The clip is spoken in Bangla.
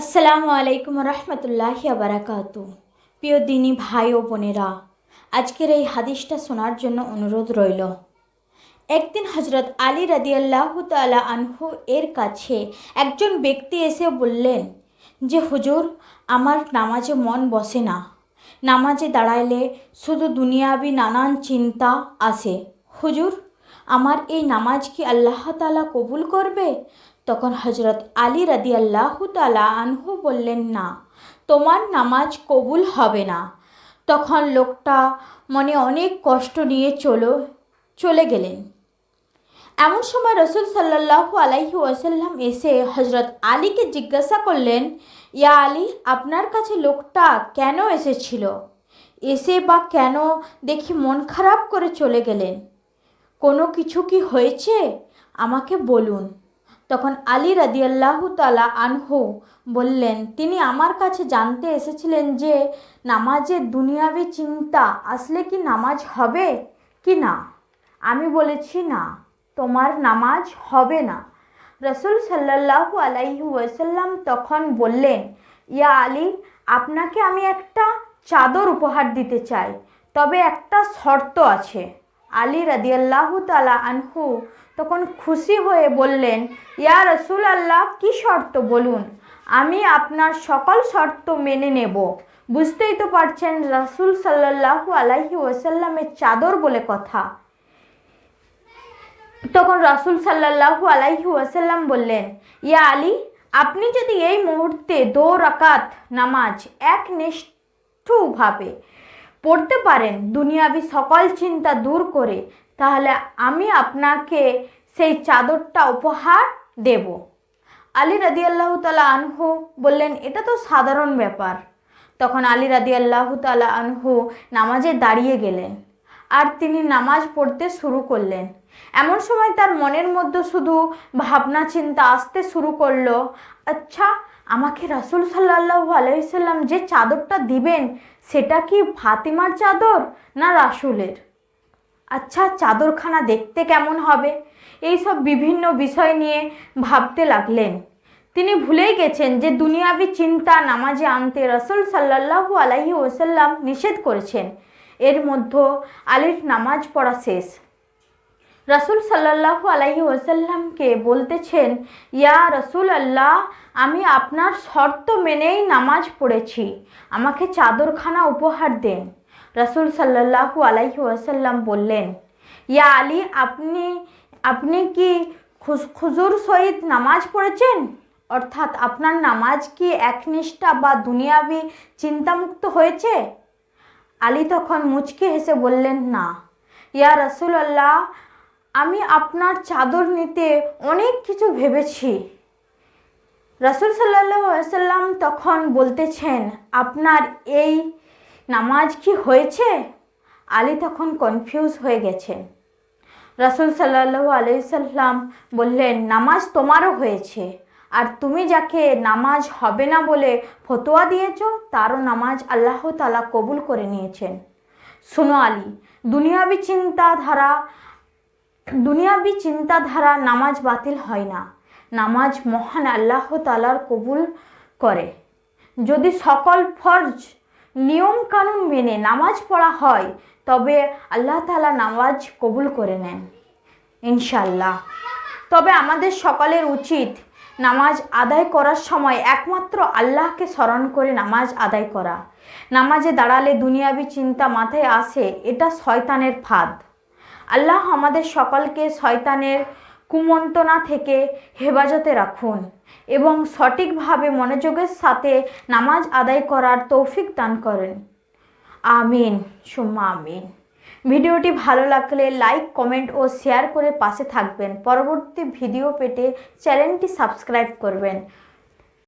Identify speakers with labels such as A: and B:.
A: আসসালামু আলাইকুম রহমতুল্লাহি আবরাকাত প্রিয় দিনী ভাই ও বোনেরা, আজকের এই হাদিসটা শোনার জন্য অনুরোধ রইল। একদিন হজরত আলী রাদিয়াল্লাহু তালা আনহু এর কাছে একজন ব্যক্তি এসে বললেন যে, হুজুর, আমার নামাজে মন বসে না। নামাজে দাঁড়াইলে শুধু দুনিয়াবি নানান চিন্তা আসে। হুজুর, আমার এই নামাজ কি আল্লাহ তালা কবুল করবে? তখন হজরত আলী রাদি আল্লাহ তালা আনহু বললেন, না, তোমার নামাজ কবুল হবে না। তখন লোকটা মনে অনেক কষ্ট নিয়ে চলো, চলে গেলেন। এমন সময় রসুল সাল্লাহ আলাইহি ওয়াসাল্লাম এসে হজরত আলীকে জিজ্ঞাসা করলেন, ইয়া আলী, আপনার কাছে লোকটা কেন এসেছিল? এসে বা কেন দেখি মন খারাপ করে চলে গেলেন। কোনো কিছু কি হয়েছে? আমাকে বলুন। তখন আলী রাদিয়াল্লাহু তালা আনহু বললেন, তিনি আমার কাছে জানতে এসেছিলেন যে নামাজের দুনিয়াবি চিন্তা আসলে কি নামাজ হবে কি না? আমি বলেছি না, তোমার নামাজ হবে না। রসুল সাল্লাল্লাহু আলাইহি ওয়াসাল্লাম তখন বললেন, ইয়া আলী, আপনাকে আমি একটা চাদর উপহার দিতে চাই, তবে একটা শর্ত আছে। আলী রাদিয়াল্লাহু তালা আনহু তখন খুশি হয়ে বললেন, ইয়া রসুল আল্লাহ কী শর্ত বলুন? আমি আপনার সকল শর্ত মেনে নেব। বুঝতেই তো পারছেন রসুল সাল্লাহু আলাইহি ওয়াসাল্লামের চাদর বলে কথা। তখন রাসুল সাল্লাহু আলাইহি ওয়াসাল্লাম বললেন, ইয়া আলী, আপনি যদি এই মুহূর্তে দো নামাজ এক নিষ্ঠুভাবে পড়তে পারেন দুনিয়াবি সকল চিন্তা দূর করে, তাহলে আমি আপনাকে সেই চাদরটা উপহার দেব। আলী রাদি আল্লাহ তালা আনহু বললেন, এটা তো সাধারণ ব্যাপার। তখন আলী রাদি আল্লাহ তালা আনহু নামাজে দাঁড়িয়ে গেলেন আর তিনি নামাজ পড়তে শুরু করলেন। এমন সময় তার মনের মধ্যে শুধু ভাবনা চিন্তা আসতে শুরু করল আচ্ছা আমাকে রাসুল সাল্লাহ আলাইসাল্লাম যে চাদরটা দিবেন, সেটা কি ফাতিমার চাদর না রাসুলের? আচ্ছা চাদরখানা দেখতে কেমন হবে? এই সব বিভিন্ন বিষয় নিয়ে ভাবতে লাগলেন। তিনি ভুলেই গেছেন যে দুনিয়াবি চিন্তা নামাজে আনতে রসুল সাল্লাহু আলাহি ওসাল্লাম নিষেধ করেছেন। এর মধ্যে আলীর নামাজ পড়া শেষ। রসুল সাল্লাহু আলাহি ওসাল্লামকে বলতেছেন, ইয়া রসুল আল্লাহ আমি আপনার শর্ত মেনেই নামাজ পড়েছি। আমাকে চাদরখানা উপহার দেন। রসুল সাল্লাহু আলাইহি ওয়াসাল্লাম বললেন, ইয়া আলী, আপনি আপনি কি খুজুর সহিত নামাজ পড়েছেন? অর্থাৎ আপনার নামাজ কি একনিষ্ঠা বা দুনিয়াবি চিন্তামুক্ত হয়েছে? আলী তখন মুচকে হেসে বললেন, না। ইয়া রসুল আল্লাহ আমি আপনার চাদর নিতে অনেক কিছু ভেবেছি। রসুল সাল্লাম তখন বলতেছেন, আপনার এই নামাজ কি হয়েছে? আলী তখন কনফিউজ হয়ে গেছেন। রসুল সাল্লাহ আলাইসাল্লাম বললেন, নামাজ তোমারও হয়েছে। আর তুমি যাকে নামাজ হবে না বলে ফতোয়া দিয়েছ, তারও নামাজ আল্লাহ তালা কবুল করে নিয়েছেন। শুনো আলী, দুনিয়াবি চিন্তাধারা দুনিয়াবি চিন্তাধারা নামাজ বাতিল হয় না। নামাজ মহান আল্লাহ তালার কবুল করে। যদি সকল ফরজ নিয়ম কানুন মেনে নামাজ পড়া হয়, তবে আল্লাহ তালা নামাজ কবুল করে নেন ইনশাল্লাহ তবে আমাদের সকলের উচিত নামাজ আদায় করার সময় একমাত্র আল্লাহকে স্মরণ করে নামাজ আদায় করা। নামাজে দাঁড়ালে দুনিয়াবি চিন্তা মাথায় আসে, এটা শয়তানের ফাঁদ। আল্লাহ আমাদের সকলকে শয়তানের কুমন্তনা থেকে হেফাজতে রাখুন এবং সঠিকভাবে মনোযোগের সাথে নামাজ আদায় করার তৌফিক দান করেন। আমিন, সুম্মা আমিন। ভিডিওটি ভালো লাগলে লাইক, কমেন্ট ও শেয়ার করে পাশে থাকবেন। পরবর্তী ভিডিও পেতে চ্যানেলটি সাবস্ক্রাইব করবেন।